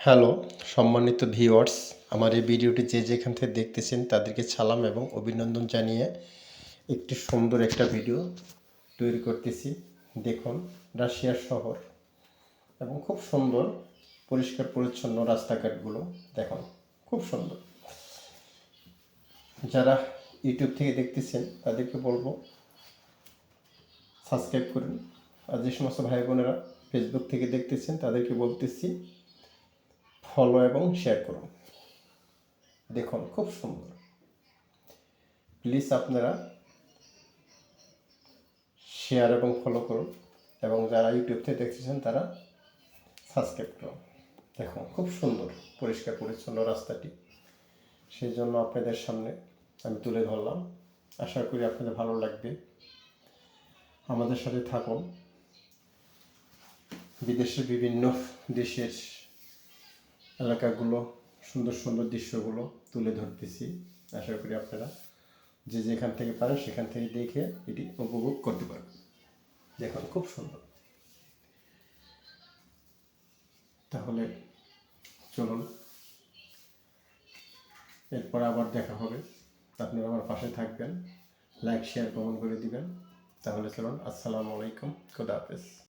Hello, সম্মানিত viewers, আমার এই ভিডিওটি যে যেখান থেকে দেখতেছেন তাদেরকে সালাম এবং অভিনন্দন জানিয়ে একটি সুন্দর একটা ভিডিও তৈরি করতেছি। দেখুন, রাশিয়ার শহর এবং খুব সুন্দর, পরিষ্কার পরিচ্ছন্ন রাস্তাঘাটগুলো। দেখুন, খুব সুন্দর। যারা ইউটিউব থেকে দেখতেছেন তাদেরকে বলব, সাবস্ক্রাইব করুন। আর যে সমস্ত ভাই বোনেরা ফেসবুক থেকে দেখতেছেন তাদেরকে বলতেছি ফলো এবং শেয়ার করুন। দেখুন, খুব সুন্দর। প্লিজ আপনারা শেয়ার এবং ফলো করুন এবং যারা ইউটিউব থেকে দেখতেছেন, তারা সাবস্ক্রাইব করুন। দেখুন, খুব সুন্দর, পরিষ্কার, পরিচ্ছন্ন রাস্তাটি। সেই জন্য আপনাদের সামনে আমি তুলে ধরলাম। আশা করি আপনাদের ভালো লাগবে। আমাদের সাথে থাকুন। বিদেশের বিভিন্ন দেশের এলাকাগুলো সুন্দর সুন্দর দৃশ্যগুলো তুলে ধরতেছি। আশা করি আপনারা যে যেখান থেকে পারেন সেখান থেকে দেখে এটি উপভোগ করতে পারবেন দেখুন, খুব সুন্দর। তাহলে চলুন। এরপর আবার দেখা হবে। আপনারা আমার পাশে থাকবেন। লাইক, শেয়ার, কমেন্ট করে দিবেন। তাহলে চলুন। আসসালামু আলাইকুম। খুদা হাফেজ।